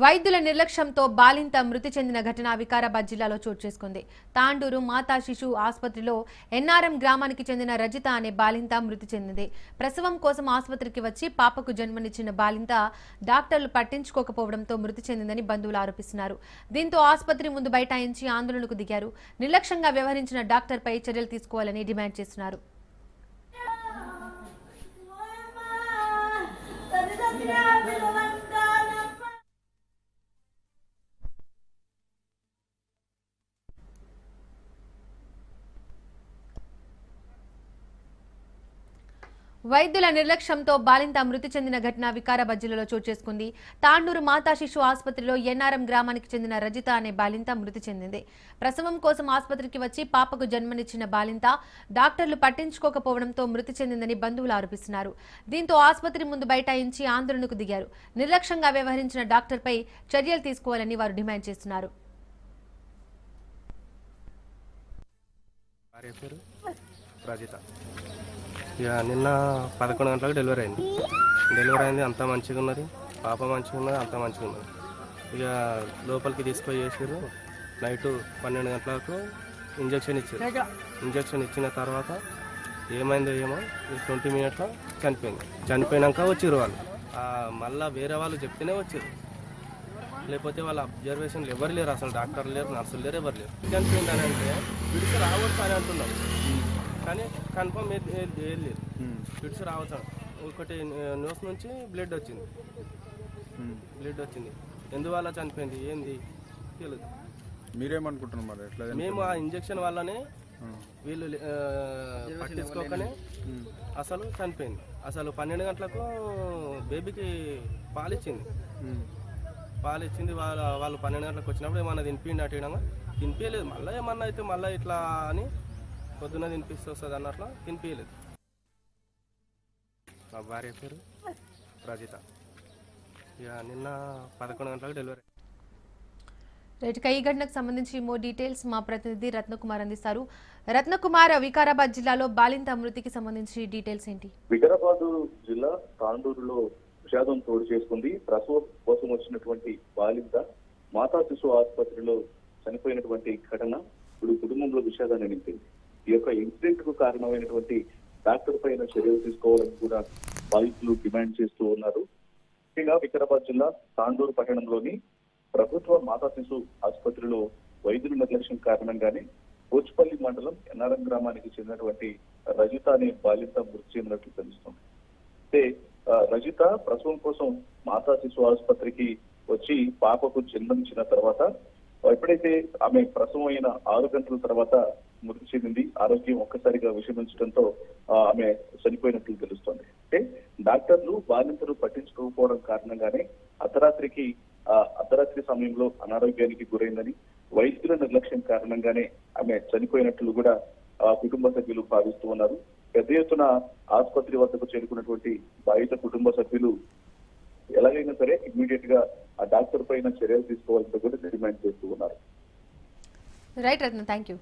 వైద్యుల నిర్లక్ష్యంతో బాలింత మృతి చెందిన ఘటన వికారాబాద్ జిల్లాలో చోటు చేసుకుంది. తాండూరు మాతా శిశు ఆసుపత్రిలో ఎన్ఆర్ఎం గ్రామానికి చెందిన రజిత అనే బాలింత మృతి చెందింది. ప్రసవం కోసం ఆసుపత్రికి వచ్చి పాపకు జన్మనిచ్చిన బాలింత డాక్టర్లు పట్టించుకోకపోవడంతో మృతి చెందిందని బంధువులు ఆరోపిస్తున్నారు. దీంతో ఆసుపత్రి ముందు బైఠాయించి ఆందోళనకు దిగారు. నిర్లక్ష్యంగా వ్యవహరించిన డాక్టర్పై చర్యలు తీసుకోవాలని డిమాండ్ చేస్తున్నారు. వైద్యుల నిర్లక్ష్యంతో బాలింత మృతి చెందిన ఘటన వికారాబాద్ జిల్లాలో చోటు చేసుకుంది. తాండూరు మాతా శిశు ఆసుపత్రిలో ఎన్ఆర్ఎం గ్రామానికి చెందిన రజిత అనే బాలింత మృతి చెందింది. ప్రసవం కోసం ఆసుపత్రికి వచ్చి పాపకు జన్మనిచ్చిన బాలింత డాక్టర్లు పట్టించుకోకపోవడంతో మృతి చెందిందని బంధువులు ఆరోపిస్తున్నారు. దీంతో ఆసుపత్రి ముందు బైఠాయించి ఆందోళనకు దిగారు. నిర్లక్ష్యంగా వ్యవహరించిన డాక్టర్పై చర్యలు తీసుకోవాలని వారు డిమాండ్ చేస్తున్నారు. రజిత. నిన్న పదకొండు గంటలకు డెలివరీ అయింది. డెలివరీ అయింది అంతా మంచిగా ఉన్నది. పాప మంచిగా ఉన్నది అంతా మంచిగా ఉన్నది. ఇక లోపలికి తీసుకొని చేసారు నైట్ పన్నెండు గంటలకు ఇంజక్షన్ ఇచ్చారు ఇంజక్షన్ ఇచ్చిన తర్వాత ఏమైందో ఏమో ట్వంటీ మినిట్లో చనిపోయింది. చనిపోయినాక వచ్చారు వాళ్ళు. మళ్ళీ మళ్ళా వేరే వాళ్ళు చెప్తేనే వచ్చారు లేకపోతే వాళ్ళ అబ్జర్వేషన్లు ఎవరు లేరు అసలు డాక్టర్లు లేరు నర్సులు లేరు ఎవరు లేరు. చనిపోయింది అని అంటే విడిచి రావచ్చు అని అంటున్నాం కానీ కన్ఫర్మ్ ఏది ఏది ఏది లేదు. విడిచి రావచ్చు. ఒకటి న్యూస్ నుంచి బ్లడ్ వచ్చింది. బ్లడ్ వచ్చింది. ఎందువల్ల చనిపోయింది? ఏంది? తెలియదు మీరేమనుకుంటున్నారు మరి? ఎట్లా మేము ఆ ఇంజక్షన్ వల్లనే వీళ్ళు పట్టించుకోకనే అసలు చనిపోయింది. అసలు పన్నెండు గంటలకు బేబీకి పాలిచ్చింది. పాలు ఇచ్చింది వాళ్ళ వాళ్ళు పన్నెండు గంటలకు వచ్చినప్పుడు ఏమన్నా తినిపిండి అటు తినిపించలేదు మళ్ళీ ఏమన్నా అయితే మళ్ళీ ఇట్లా అని పొద్దున్న తినిపిస్తే వస్తుంది అన్నట్లు తినిపించలేదు మా భార్య పేరు రజిత. ఇక నిన్న పదకొండు గంటలకు డెలివరీ ఈ ఘటనకు సంబంధించి మో డీటెయిల్స్ మా ప్రతినిధి రత్నకుమార్ అందిస్తారు. రత్నకుమార్ వికారాబాద్ జిల్లాలో బాలింత మృతికి సంబంధించి డీటెయిల్స్ ఏంటి? వికారాబాద్ జిల్లా తాండూరులో విషాదం తోడు చేసుకుంది. ప్రసవం కోసం వచ్చినటువంటి బాలింత మాతా శిశు ఆసుపత్రిలో చనిపోయినటువంటి ఘటన ఇప్పుడు కుటుంబంలో విషాదాన్ని నింపింది. ఈ యొక్క ఇన్సిడెంట్కు కారణమైనటువంటి డాక్టర్ పైన చర్యలు తీసుకోవాలని కూడా బాధితులు డిమాండ్ చేస్తూ ఉన్నారు. ముఖ్యంగా వికారాబాద్ జిల్లా తాండూరు పట్టణంలోని ప్రభుత్వ మాతా శిశు ఆసుపత్రిలో వైద్యుల నిర్లక్ష్యం కారణంగానే పోచుపల్లి మండలం ఎన్ఆర్ఎం గ్రామానికి చెందినటువంటి రజిత అనే బాలింత మృతి చెందినట్లు తెలుస్తుంది. అయితే రజిత ప్రసవం కోసం మాతా శిశు ఆసుపత్రికి వచ్చి పాపకు జన్మనిచ్చిన తర్వాత ఎప్పుడైతే ఆమె ప్రసవం అయిన ఆరు గంటల తర్వాత మృతి చెందింది ఆరోగ్యం ఒక్కసారిగా విషమించడంతో ఆమె చనిపోయినట్లు తెలుస్తోంది. అంటే డాక్టర్లు బాధితులు పట్టించుకోకపోవడం కారణంగానే అర్ధరాత్రికి అర్ధరాత్రి సమయంలో అనారోగ్యానికి గురైందని వైద్యుల నిర్లక్ష్యం కారణంగానే ఆమె చనిపోయినట్లు కూడా ఆ, కుటుంబ సభ్యులు భావిస్తూ ఉన్నారు. పెద్ద ఎత్తున ఆసుపత్రి వద్దకు చేరుకున్నటువంటి బాధిత కుటుంబ సభ్యులు ఎలాగైనా సరే ఇమ్మీడియట్గా ఆ డాక్టర్ పైన చర్యలు తీసుకోవాలని కూడా డిమాండ్ చేస్తూ ఉన్నారు. Right Ratna thank you